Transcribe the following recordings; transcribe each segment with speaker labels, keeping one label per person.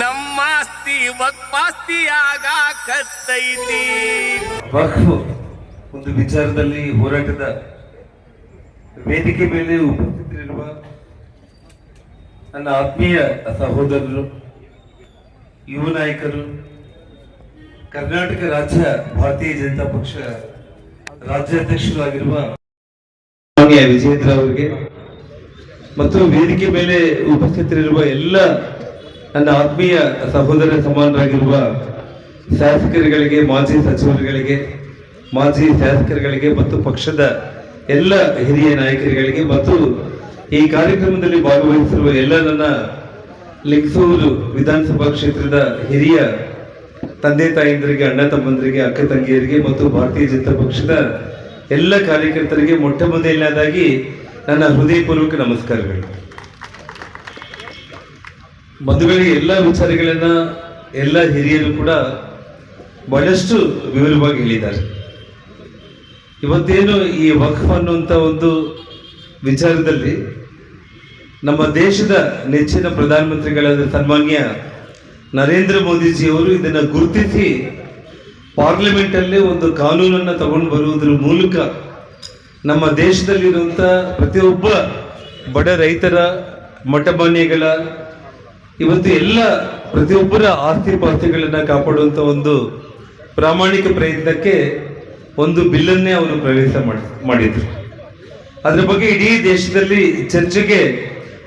Speaker 1: ನಮ್ಮ ಆಸ್ತಿ ಆಗ ಕತ್ತೈತಿ
Speaker 2: ವಕ್ಫ್ ಒಂದು ವಿಚಾರದಲ್ಲಿ ಹೋರಾಟದ ವೇದಿಕೆ ಮೇಲೆ ಉಪಸ್ಥಿತರಿರುವ ನನ್ನ ಆತ್ಮೀಯ ಸಹೋದರರು, ಯುವ ನಾಯಕರು, ಕರ್ನಾಟಕ ರಾಜ್ಯ ಭಾರತೀಯ ಜನತಾ ಪಕ್ಷ ರಾಜ್ಯಾಧ್ಯಕ್ಷರು ಆಗಿರುವ ಮಾನ್ಯ ವಿಜೇಂದ್ರ ಅವರಿಗೆ ಮತ್ತು ವೇದಿಕೆ ಮೇಲೆ ಉಪಸ್ಥಿತರಿರುವ ಎಲ್ಲ ನನ್ನ ಆತ್ಮೀಯ ಸಹೋದರ ಸಮಾನರಾಗಿರುವ ಶಾಸಕರುಗಳಿಗೆ, ಮಾಜಿ ಸಚಿವರುಗಳಿಗೆ, ಮಾಜಿ ಶಾಸಕರುಗಳಿಗೆ ಮತ್ತು ಪಕ್ಷದ ಎಲ್ಲ ಹಿರಿಯ ನಾಯಕರುಗಳಿಗೆ ಮತ್ತು ಈ ಕಾರ್ಯಕ್ರಮದಲ್ಲಿ ಭಾಗವಹಿಸಿರುವ ಎಲ್ಲ ನನ್ನ ಲಿಂಗಸೂರು ವಿಧಾನಸಭಾ ಕ್ಷೇತ್ರದ ಹಿರಿಯ ತಂದೆ ತಾಯಂದಿರಿಗೆ ಅಣ್ಣ ತಮ್ಮಂದರಿಗೆ, ಅಕ್ಕ ತಂಗಿಯರಿಗೆ ಮತ್ತು ಭಾರತೀಯ ಜನತಾ ಪಕ್ಷದ ಎಲ್ಲ ಕಾರ್ಯಕರ್ತರಿಗೆ ಮೊಟ್ಟ ಮೊದಲನೇದಾಗಿ ನನ್ನ ಹೃದಯಪೂರ್ವಕ ನಮಸ್ಕಾರಗಳು. ಬಂಧುಗಳಿಗೆ ಎಲ್ಲ ವಿಚಾರಗಳನ್ನ ಎಲ್ಲ ಹಿರಿಯರು ಕೂಡ ಬಹಳಷ್ಟು ವಿವರವಾಗಿ ಹೇಳಿದ್ದಾರೆ. ಇವತ್ತೇನು ಈ ವಕ್ಫ್ ಅನ್ನುವಂಥ ಒಂದು ವಿಚಾರದಲ್ಲಿ ನಮ್ಮ ದೇಶದ ನೆಚ್ಚಿನ ಪ್ರಧಾನಮಂತ್ರಿಗಳಾದ ಸನ್ಮಾನ್ಯ ನರೇಂದ್ರ ಮೋದಿಜಿಯವರು ಇದನ್ನು ಗುರುತಿಸಿ ಪಾರ್ಲಿಮೆಂಟಲ್ಲೇ ಒಂದು ಕಾನೂನನ್ನು ತಗೊಂಡು ಬರುವುದರ ಮೂಲಕ ನಮ್ಮ ದೇಶದಲ್ಲಿರುವಂಥ ಪ್ರತಿಯೊಬ್ಬ ಬಡ ರೈತರ ಮಠಮಾನ್ಯಗಳ ಇವತ್ತು ಎಲ್ಲ ಪ್ರತಿಯೊಬ್ಬರ ಆಸ್ತಿ ಪಾಸ್ತಿಗಳನ್ನ ಕಾಪಾಡುವಂತ ಒಂದು ಪ್ರಾಮಾಣಿಕ ಪ್ರಯತ್ನಕ್ಕೆ ಒಂದು ಬಿಲ್ಲನ್ನೇ ಅವರು ಪ್ರವೇಶ ಮಾಡಿ, ಮಾಡಿದ್ರು. ಅದ್ರ ಬಗ್ಗೆ ಇಡೀ ದೇಶದಲ್ಲಿ ಚರ್ಚೆಗೆ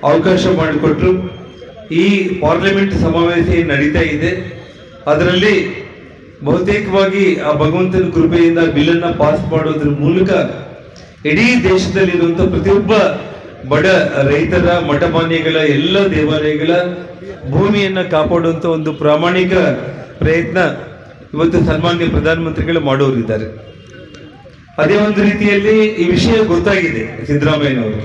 Speaker 2: ಅವಕಾಶ ಮಾಡಿಕೊಟ್ರು. ಈ ಪಾರ್ಲಿಮೆಂಟ್ ಸಮಾವೇಶ ನಡೀತಾ ಇದೆ, ಅದರಲ್ಲಿ ಬಹುತೇಕವಾಗಿ ಆ ಭಗವಂತನ ಕೃಪೆಯಿಂದ ಬಿಲ್ಲನ್ನ ಪಾಸ್ ಮಾಡೋದ್ರ ಮೂಲಕ ಇಡೀ ದೇಶದಲ್ಲಿರುವಂಥ ಪ್ರತಿಯೊಬ್ಬ ಬಡ ರೈತರ ಮಠಮಾನ್ಯಗಳ ಎಲ್ಲ ದೇವಾಲಯಗಳ ಭೂಮಿಯನ್ನ ಕಾಪಾಡುವಂತ ಒಂದು ಪ್ರಾಮಾಣಿಕ ಪ್ರಯತ್ನ ಇವತ್ತು ಸನ್ಮಾನ್ಯ ಪ್ರಧಾನಮಂತ್ರಿಗಳು ಮಾಡೋರಿದ್ದಾರೆ. ಅದೇ ಒಂದು ರೀತಿಯಲ್ಲಿ ಈ ವಿಷಯ ಗೊತ್ತಾಗಿದೆ ಸಿದ್ದರಾಮಯ್ಯನವರು.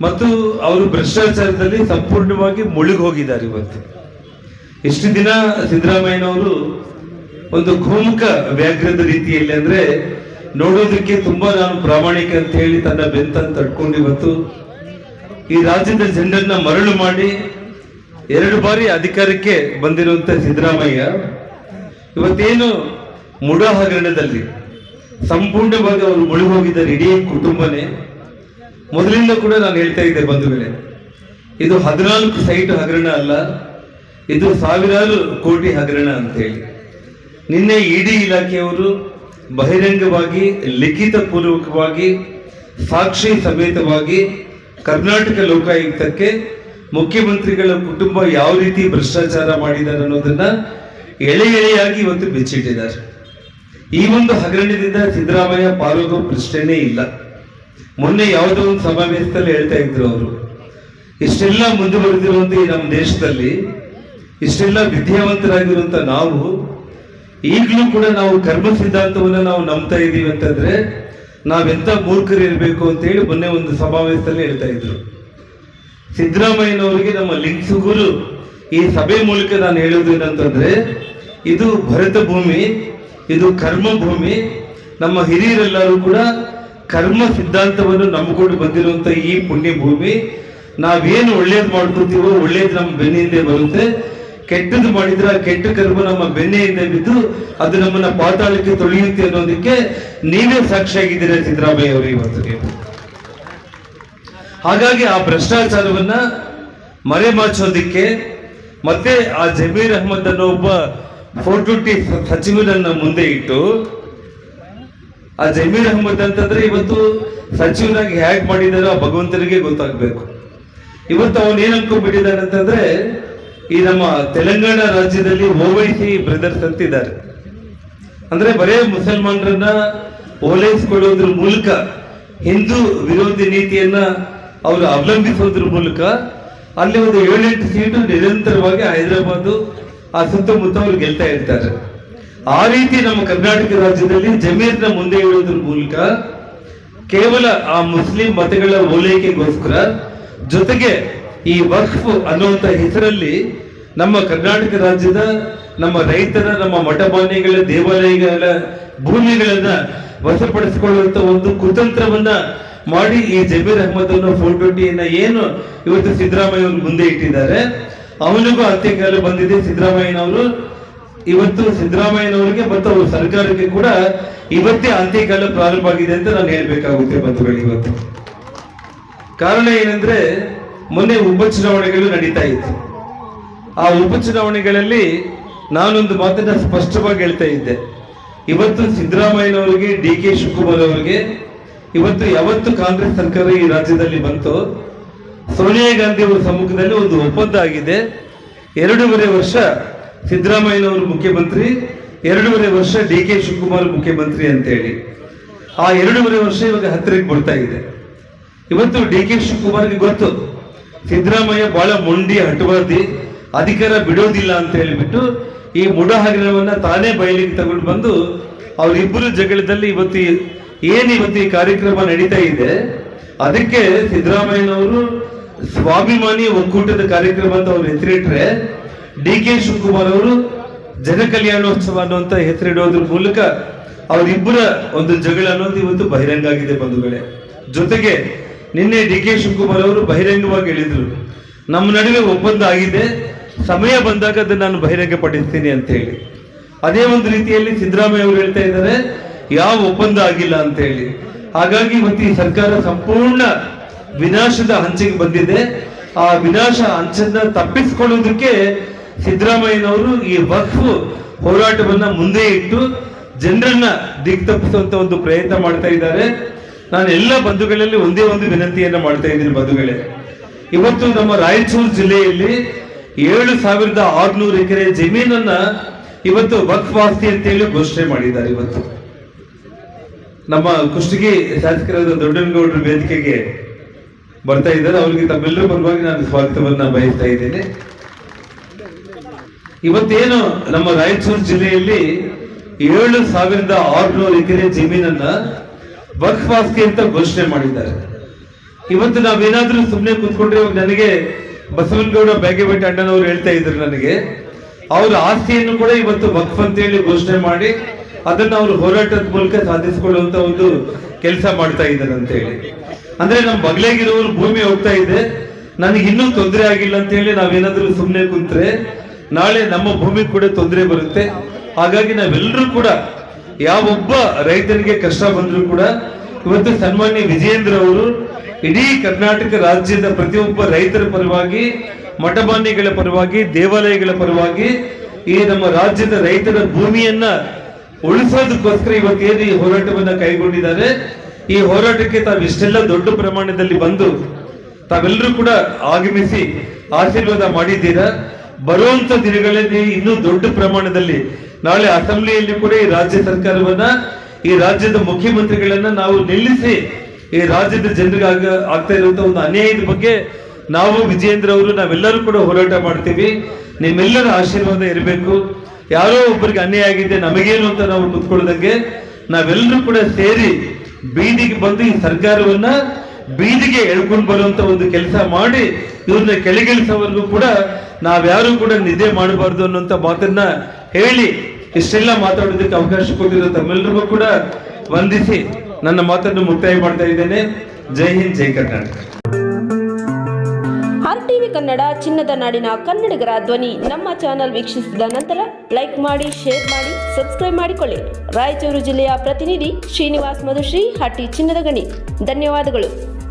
Speaker 2: ಮತ್ತು ಅವರು ಭ್ರಷ್ಟಾಚಾರದಲ್ಲಿ ಸಂಪೂರ್ಣವಾಗಿ ಮುಳುಗಿ ಹೋಗಿದ್ದಾರೆ ಇವತ್ತು. ಎಷ್ಟು ದಿನ ಸಿದ್ದರಾಮಯ್ಯನವರು ಒಂದು ಗೋಮುಖ ವ್ಯಾಘ್ರದ ರೀತಿಯಲ್ಲಿ ಅಂದ್ರೆ ನೋಡೋದಕ್ಕೆ ತುಂಬಾ ನಾನು ಪ್ರಾಮಾಣಿಕ ಅಂತ ಹೇಳಿ ತನ್ನ ಬೆಂತನ್ನು ತಡ್ಕೊಂಡು ಇವತ್ತು ಈ ರಾಜ್ಯದ ಜನರನ್ನ ಮರಳು ಮಾಡಿ ಎರಡು ಬಾರಿ ಅಧಿಕಾರಕ್ಕೆ ಬಂದಿರುವಂತ ಸಿದ್ದರಾಮಯ್ಯ, ಇವತ್ತೇನು ಮುಡಾ ಹಗರಣದಲ್ಲಿ ಸಂಪೂರ್ಣವಾಗಿ ಅವರು ಮುಳುಗಿ ಹೋಗಿದ್ದಾರೆ ಇಡೀ ಕುಟುಂಬನೇ ಮೊದಲಿಂದ ಕೂಡ ನಾನು ಹೇಳ್ತಾ ಇದ್ದೆ ಬಂಧುಗಳೇ, ಇದು ಹದಿನಾಲ್ಕು ಸೈಟ್ ಹಗರಣ ಅಲ್ಲ, ಇದು ಸಾವಿರಾರು ಕೋಟಿ ಹಗರಣ ಅಂತ ಹೇಳಿ. ನಿನ್ನೆ ಇಡಿ ಇಲಾಖೆಯವರು ಬಹಿರಂಗವಾಗಿ, ಲಿಖಿತ ಪೂರ್ವಕವಾಗಿ, ಸಾಕ್ಷಿ ಸಮೇತವಾಗಿ ಕರ್ನಾಟಕ ಲೋಕಾಯುಕ್ತಕ್ಕೆ ಮುಖ್ಯಮಂತ್ರಿಗಳ ಕುಟುಂಬ ಯಾವ ರೀತಿ ಭ್ರಷ್ಟಾಚಾರ ಮಾಡಿದ್ದಾರೆ ಅನ್ನೋದನ್ನ ಎಳೆ ಎಳೆಯಾಗಿ ಇವತ್ತು ಬಿಚ್ಚಿಟ್ಟಿದ್ದಾರೆ. ಈ ಒಂದು ಹಗರಣದಿಂದ ಸಿದ್ದರಾಮಯ್ಯ ಪಾಲ್ಗೋ ಪ್ರಶ್ನೆನೇ ಇಲ್ಲ. ಮೊನ್ನೆ ಯಾವುದೋ ಒಂದು ಸಮಾವೇಶದಲ್ಲಿ ಹೇಳ್ತಾ ಇದ್ರು ಅವರು. ಇಷ್ಟೆಲ್ಲ ಮುಂದುವರೆದಿರುವಂತ ನಮ್ಮ ದೇಶದಲ್ಲಿ, ಇಷ್ಟೆಲ್ಲ ವಿದ್ಯಾವಂತರಾಗಿರುವಂತ ನಾವು ಈಗಲೂ ಕೂಡ ನಾವು ಕರ್ಮ ಸಿದ್ಧಾಂತವನ್ನು ನಾವು ನಂಬ್ತಾ ಇದ್ದೀವಿ ಅಂತಂದ್ರೆ ನಾವೆಂತ ಮೂರ್ಖರು ಇರಬೇಕು ಅಂತ ಹೇಳಿ ಮೊನ್ನೆ ಒಂದು ಸಮಾವೇಶದಲ್ಲಿ ಹೇಳ್ತಾ ಇದ್ರು. ಸಿದ್ದರಾಮಯ್ಯನವರಿಗೆ ನಮ್ಮ ಲಿಂಗ್ಸುಗುರು ಈ ಸಭೆ ಮೂಲಕ ನಾನು ಹೇಳೋದು ಏನಂತಂದ್ರೆ, ಇದು ಭರತ ಭೂಮಿ, ಇದು ಕರ್ಮ ಭೂಮಿ. ನಮ್ಮ ಹಿರಿಯರೆಲ್ಲರೂ ಕೂಡ ಕರ್ಮ ಸಿದ್ಧಾಂತವನ್ನು ನಂಬಿಕೊಂಡು ಬಂದಿರುವಂತ ಈ ಪುಣ್ಯ ಭೂಮಿ ನಾವೇನು ಒಳ್ಳೇದು ಮಾಡ್ಕೊತೀವೋ ಒಳ್ಳೇದು ನಮ್ಮ ಬೆನ್ನಿಂದೆ ಬರುತ್ತೆ. ಕೆಟ್ಟದ್ದು ಮಾಡಿದ್ರೆ ಆ ಕೆಟ್ಟ ಕರ್ಮ ನಮ್ಮ ಬೆನ್ನೆಯಿಂದ ಬಿದ್ದು ಅದು ನಮ್ಮನ್ನ ಪಾತಾಳಕ್ಕೆ ತೊಳೆಯುತ್ತೆ ಅನ್ನೋದಕ್ಕೆ ನೀವೇ ಸಾಕ್ಷಿಯಾಗಿದ್ದೀರಾ ಸಿದ್ದರಾಮಯ್ಯ ಅವರು ಇವತ್ತು ಹಾಗಾಗಿ ಆ ಭ್ರಷ್ಟಾಚಾರವನ್ನ ಮರೆಮಾಚೋದಿಕ್ಕೆ ಮತ್ತೆ ಆ ಜಮೀರ್ ಅಹಮದ್ ಅನ್ನೋ ಒಬ್ಬ ಫೋರ್ ಟ್ವೆಂಟಿ ಸಚಿವನನ್ನ ಮುಂದೆ ಇಟ್ಟು, ಆ ಜಮೀರ್ ಅಹಮದ್ ಅಂತಂದ್ರೆ ಇವತ್ತು ಸಚಿವನಾಗಿ ಹ್ಯಾಕ್ ಮಾಡಿದಾರೋ ಆ ಭಗವಂತನಿಗೆ ಗೊತ್ತಾಗ್ಬೇಕು. ಇವತ್ತು ಅವನು ಏನ್ ಅನ್ಕೊಂಡ್ಬಿಟ್ಟಿದ್ದಾನೆ ಅಂತಂದ್ರೆ ಈ ನಮ್ಮ ತೆಲಂಗಾಣ ರಾಜ್ಯದಲ್ಲಿ ಓವೈಸಿ ಬ್ರದರ್ಸ್ ಅಂತಿದ್ದಾರೆ. ಅಂದ್ರೆ ಬರೇ ಮುಸಲ್ಮಾನರನ್ನ ಓಲೈಸಿಕೊಳ್ಳೋದ್ರ ಮೂಲಕ, ಹಿಂದೂ ವಿರೋಧಿ ನೀತಿಯನ್ನ ಅವರು ಅವಲಂಬಿಸೋದ್ರ ಮೂಲಕ ಅಲ್ಲಿ ಒಂದು ಏಳೆಂಟು ಸೀಟು ನಿರಂತರವಾಗಿ ಹೈದರಾಬಾದ್, ಆ ಸುತ್ತಮುತ್ತ ಅವ್ರು ಗೆಲ್ತಾ ಇರ್ತಾರೆ. ಆ ರೀತಿ ನಮ್ಮ ಕರ್ನಾಟಕ ರಾಜ್ಯದಲ್ಲಿ ಜಮೀರ್ನ ಮುಂದೆ ಇಡೋದ್ರ ಮೂಲಕ ಕೇವಲ ಆ ಮುಸ್ಲಿಂ ಮತಗಳ ಓಲೈಕೆಗೋಸ್ಕರ ಜೊತೆಗೆ ಈ ವಕ್ಫ್ ಅನ್ನುವಂತ ಹೆಸರಲ್ಲಿ ನಮ್ಮ ಕರ್ನಾಟಕ ರಾಜ್ಯದ ನಮ್ಮ ರೈತರ, ನಮ್ಮ ಮಠಮಾನ್ಯಗಳ ದೇವಾಲಯಗಳ ಭೂಮಿಗಳನ್ನ ವಶಪಡಿಸಿಕೊಳ್ಳುವಂತ ಒಂದು ಕುತಂತ್ರವನ್ನ ಮಾಡಿ ಈ ಜಮೀರ್ ಅಹಮದ್ ಅನ್ನೋ ಫೋರ್ ಏನು ಇವತ್ತು ಸಿದ್ದರಾಮಯ್ಯ ಮುಂದೆ ಇಟ್ಟಿದ್ದಾರೆ. ಅವನಿಗೂ ಅಂತ್ಯಕಾಲ ಬಂದಿದೆ ಸಿದ್ದರಾಮಯ್ಯನವರು. ಇವತ್ತು ಸಿದ್ದರಾಮಯ್ಯನವರಿಗೆ ಮತ್ತು ಅವ್ರ ಸರ್ಕಾರಕ್ಕೆ ಕೂಡ ಇವತ್ತೇ ಅಂತ್ಯಕಾಲ ಪ್ರಾರಂಭ ಆಗಿದೆ ಅಂತ ನಾನು ಹೇಳ್ಬೇಕಾಗುತ್ತೆ ಬಂಧುಗಳು ಇವತ್ತು. ಕಾರಣ ಏನಂದ್ರೆ, ಮೊನ್ನೆ ಉಪಚುನಾವಣೆಗಳು ನಡೀತಾ ಇತ್ತು. ಆ ಉಪಚುನಾವಣೆಗಳಲ್ಲಿ ನಾನೊಂದು ಮಾತನ್ನ ಸ್ಪಷ್ಟವಾಗಿ ಹೇಳ್ತಾ ಇದ್ದೆ. ಇವತ್ತು ಸಿದ್ದರಾಮಯ್ಯನವರಿಗೆ ಡಿ ಕೆ ಶಿವಕುಮಾರ್ ಅವರಿಗೆ, ಇವತ್ತು ಯಾವತ್ತು ಕಾಂಗ್ರೆಸ್ ಸರ್ಕಾರ ಈ ರಾಜ್ಯದಲ್ಲಿ ಬಂತು, ಸೋನಿಯಾ ಗಾಂಧಿ ಅವರ ಸಮ್ಮುಖದಲ್ಲಿ ಒಂದು ಒಪ್ಪಂದ ಆಗಿದೆ. ಎರಡೂವರೆ ವರ್ಷ ಸಿದ್ದರಾಮಯ್ಯನವರು ಮುಖ್ಯಮಂತ್ರಿ, ಎರಡೂವರೆ ವರ್ಷ ಡಿ ಕೆ ಶಿವಕುಮಾರ್ ಮುಖ್ಯಮಂತ್ರಿ ಅಂತೇಳಿ. ಆ ಎರಡೂವರೆ ವರ್ಷ ಇವಾಗ ಹತ್ತಿರಕ್ಕೆ ಬರ್ತಾ ಇದೆ. ಇವತ್ತು ಡಿ ಕೆ ಶಿವಕುಮಾರ್ಗೆ ಗೊತ್ತು, ಸಿದ್ದರಾಮಯ್ಯ ಬಹಳ ಮೊಂಡಿ, ಹಟವಾದಿ ಅಧಿಕಾರ ಬಿಡೋದಿಲ್ಲ ಅಂತ ಹೇಳಿಬಿಟ್ಟು ಈ ಮುಡ ಹಗರಣವನ್ನ ತಾನೇ ಬಯಲಿಗೆ ತಗೊಂಡು ಬಂದು ಅವರಿಬ್ಬರು ಜಗಳದಲ್ಲಿ ಇವತ್ತು ಏನು ಇವತ್ತು ಈ ಕಾರ್ಯಕ್ರಮ ನಡೀತಾ ಇದೆ, ಅದಕ್ಕೆ ಸಿದ್ದರಾಮಯ್ಯನವರು ಸ್ವಾಭಿಮಾನಿ ಒಕ್ಕೂಟದ ಕಾರ್ಯಕ್ರಮ ಅಂತ ಅವ್ರು ಹೆಸರಿಟ್ರೆ, ಡಿ ಕೆ ಶಿವಕುಮಾರ್ ಅವರು ಜನ ಕಲ್ಯಾಣೋತ್ಸವ ಅನ್ನುವಂತ ಹೆಸರಿಡೋದ್ರ ಮೂಲಕ ಅವರಿಬ್ಬರ ಒಂದು ಜಗಳ ಅನ್ನೋದು ಇವತ್ತು ಬಹಿರಂಗ ಆಗಿದೆ ಬಂಧುಗಳೇ. ಜೊತೆಗೆ ನಿನ್ನೆ ಡಿ ಕೆ ಶಿವಕುಮಾರ್ ಅವರು ಬಹಿರಂಗವಾಗಿ ಹೇಳಿದ್ರು, ನಮ್ಮ ನಡುವೆ ಒಪ್ಪಂದ ಆಗಿದೆ ಸಮಯ ಬಂದಾಗ ಅದನ್ನು ನಾನು ಬಹಿರಂಗ ಪಡಿಸ್ತೀನಿ ಅಂತ ಹೇಳಿ. ಅದೇ ಒಂದು ರೀತಿಯಲ್ಲಿ ಸಿದ್ದರಾಮಯ್ಯ ಅವರು ಹೇಳ್ತಾ ಇದ್ದಾರೆ, ಯಾವ ಒಪ್ಪಂದ ಆಗಿಲ್ಲ ಅಂತ ಹೇಳಿ. ಹಾಗಾಗಿ ಇವತ್ತು ಈ ಸರ್ಕಾರ ಸಂಪೂರ್ಣ ವಿನಾಶದ ಹಂಚಿಗೆ ಬಂದಿದೆ. ಆ ವಿನಾಶ ಅಂಚನ್ನ ತಪ್ಪಿಸಿಕೊಳ್ಳುವುದಕ್ಕೆ ಸಿದ್ದರಾಮಯ್ಯನವರು ಈ ವಕ್ಫ್ ಹೋರಾಟವನ್ನ ಮುಂದೆ ಇಟ್ಟು ಜನರನ್ನ ದಿಕ್ ತಪ್ಪಿಸುವಂತ ಒಂದು ಪ್ರಯತ್ನ ಮಾಡ್ತಾ ಇದ್ದಾರೆ. ನಾನು ಎಲ್ಲ ಬಂಧುಗಳಲ್ಲಿ ಒಂದೇ ಒಂದು ವಿನಂತಿಯನ್ನ ಮಾಡ್ತಾ ಇದ್ದೀನಿ ಬಂಧುಗಳೇ. ಇವತ್ತು ನಮ್ಮ ರಾಯಚೂರು ಜಿಲ್ಲೆಯಲ್ಲಿ ಏಳು ಸಾವಿರದ ಆರ್ನೂರು ಎಕರೆ ಜಮೀನನ್ನ ಇವತ್ತು ವಕ್ಫ್ ಆಸ್ತಿ ಅಂತೇಳಿ ಘೋಷಣೆ ಮಾಡಿದ್ದಾರೆ ಇವತ್ತು. ನಮ್ಮ ಕುಷ್ಟಗಿ ಶಾಸಕರಾದ ದೊಡ್ಡನಗೌಡರ ವೇದಿಕೆಗೆ ಬರ್ತಾ ಇದ್ದಾರೆ. ಅವರಿಗೆ ತಮ್ಮೆಲ್ಲರ ಪರವಾಗಿ ನಾನು ಸ್ವಾಗತವನ್ನ ಬಯಸ್ತಾ ಇದ್ದೇನೆ. ಇವತ್ತೇನು ನಮ್ಮ ರಾಯಚೂರು ಜಿಲ್ಲೆಯಲ್ಲಿ ಏಳು ಸಾವಿರದ ಆರುನೂರು ಎಕರೆ ಜಮೀನನ್ನ ವಕ್ಫ್ ಆಸ್ತಿ ಅಂತ ಘೋಷಣೆ ಮಾಡಿದ್ದಾರೆ. ಇವತ್ತು ನಾವೇನಾದ್ರೂ ಸುಮ್ಮನೆ ಕೂತ್ಕೊಂಡ್ರೆ ನನಗೆ ಬಸವನಗೌಡ ಬ್ಯಾಗೇಬೆಟ್ಟ ಅಣ್ಣನವರು ಹೇಳ್ತಾ ಇದ್ರು ನನಗೆ. ಅವರ ಆಸ್ತಿಯನ್ನು ಕೂಡ ಇವತ್ತು ವಕ್ಫ್ ಅಂತೇಳಿ ಘೋಷಣೆ ಮಾಡಿ ಅದನ್ನು ಅವರು ಹೋರಾಟದ ಮೂಲಕ ಸಾಧಿಸಿಕೊಳ್ಳುವಂತ ಒಂದು ಕೆಲಸ ಮಾಡ್ತಾ ಇದ್ದಾರೆ ಅಂತ ಹೇಳಿ ಅಂದ್ರೆ ನಮ್ಮ ಬಗ್ಲಾಗಿರೋರು ಭೂಮಿ ಹೋಗ್ತಾ ಇದೆ. ನನಗೆ ಇನ್ನೂ ತೊಂದರೆ ಆಗಿಲ್ಲ ಅಂತ ಹೇಳಿ ನಾವೇನಾದ್ರೂ ಸುಮ್ಮನೆ ಕುಂತ್ರೆ ನಾಳೆ ನಮ್ಮ ಭೂಮಿ ಕೂಡ ತೊಂದರೆ ಬರುತ್ತೆ. ಹಾಗಾಗಿ ನಾವೆಲ್ಲರೂ ಕೂಡ ಯಾವೊಬ್ಬ ರೈತನಿಗೆ ಕಷ್ಟ ಬಂದರೂ ಕೂಡ ಇವತ್ತು ಸನ್ಮಾನ್ಯ ವಿಜಯೇಂದ್ರ ಅವರು ಇಡೀ ಕರ್ನಾಟಕ ರಾಜ್ಯದ ಪ್ರತಿಯೊಬ್ಬ ರೈತರ ಪರವಾಗಿ ಮಠಮಾನ್ಯಗಳ ಪರವಾಗಿ, ದೇವಾಲಯಗಳ ಪರವಾಗಿ ಈ ನಮ್ಮ ರಾಜ್ಯದ ರೈತರ ಭೂಮಿಯನ್ನ ಉಳಿಸೋದಕ್ಕೋಸ್ಕರ ಇವತ್ತೇನು ಈ ಹೋರಾಟವನ್ನ ಕೈಗೊಂಡಿದ್ದಾರೆ. ಈ ಹೋರಾಟಕ್ಕೆ ತಾವಿಷ್ಟೆಲ್ಲ ದೊಡ್ಡ ಪ್ರಮಾಣದಲ್ಲಿ ಬಂದು ತಾವೆಲ್ಲರೂ ಕೂಡ ಆಗಮಿಸಿ ಆಶೀರ್ವಾದ ಮಾಡಿದ್ದೀರಾ? ಬರುವಂತ ದಿನಗಳಲ್ಲಿ ಇನ್ನೂ ದೊಡ್ಡ ಪ್ರಮಾಣದಲ್ಲಿ ನಾಳೆ ಅಸೆಂಬ್ಲಿಯಲ್ಲಿ ಕೂಡ ಈ ರಾಜ್ಯ ಸರ್ಕಾರವನ್ನ, ಈ ರಾಜ್ಯದ ಮುಖ್ಯಮಂತ್ರಿಗಳನ್ನ ನಾವು ನಿಲ್ಲಿಸಿ ಈ ರಾಜ್ಯದ ಜನರಿಗೆ ಆಗ ಆಗ್ತಾ ಇರುವಂತ ಒಂದು ಅನ್ಯಾಯದ ಬಗ್ಗೆ ನಾವು ವಿಜಯೇಂದ್ರ ಅವರು, ನಾವೆಲ್ಲರೂ ಕೂಡ ಹೋರಾಟ ಮಾಡ್ತೀವಿ. ನಿಮ್ಮೆಲ್ಲರ ಆಶೀರ್ವಾದ ಇರಬೇಕು. ಯಾರೋ ಒಬ್ಬರಿಗೆ ಅನ್ಯಾಯ ಆಗಿದೆ, ನಮಗೇನು ಅಂತ ನಾವು ಕುತ್ಕೊಳ್ಳೋದಂಗೆ ನಾವೆಲ್ಲರೂ ಕೂಡ ಸೇರಿ ಬೀದಿಗೆ ಬಂದು ಈ ಸರ್ಕಾರವನ್ನ ಬೀದಿಗೆ ಎಳ್ಕೊಂಡು ಬರುವಂತ ಒಂದು ಕೆಲಸ ಮಾಡಿ ಇವ್ರನ್ನ ಕೆಳಗಿಳಿಸೋವರೆಗೂ ಕೂಡ ನಾವ್ಯಾರು ಕೂಡ ನಿದ್ದೆ ಮಾಡಬಾರ್ದು ಅನ್ನುವಂತ ಮಾತನ್ನ ಹೇಳಿ ಇಷ್ಟೆಲ್ಲ ಮಾತಾಡೋದಕ್ಕೆ ಅವಕಾಶ ಕೊಟ್ಟಿರೋ ತಮ್ಮೆಲ್ಲರಿಗೂ ಕೂಡ ವಂದಿಸಿ. ನನ್ನ ಮಾತನ್ನು ಮುಕ್ತಾಯ ಮಾಡ್ತಾ ಇದ್ದೇನೆ. ಜೈ ಹಿಂದ್, ಜೈ ಕರ್ನಾಟಕ.
Speaker 3: ಕನ್ನಡ, ಚಿನ್ನದ ನಾಡಿನ ಕನ್ನಡಿಗರ ಧ್ವನಿ. ನಮ್ಮ ಚಾನೆಲ್ ವೀಕ್ಷಿಸಿದ ನಂತರ ಲೈಕ್ ಮಾಡಿ, ಶೇರ್ ಮಾಡಿ, ಸಬ್ಸ್ಕ್ರೈಬ್ ಮಾಡಿಕೊಳ್ಳಿ. ರಾಯಚೂರು ಜಿಲ್ಲೆಯ ಪ್ರತಿನಿಧಿ ಶ್ರೀನಿವಾಸ್ ಮಧುಶ್ರೀ ಹಟ್ಟಿ ಚಿನ್ನದ ಗಣಿ. ಧನ್ಯವಾದಗಳು.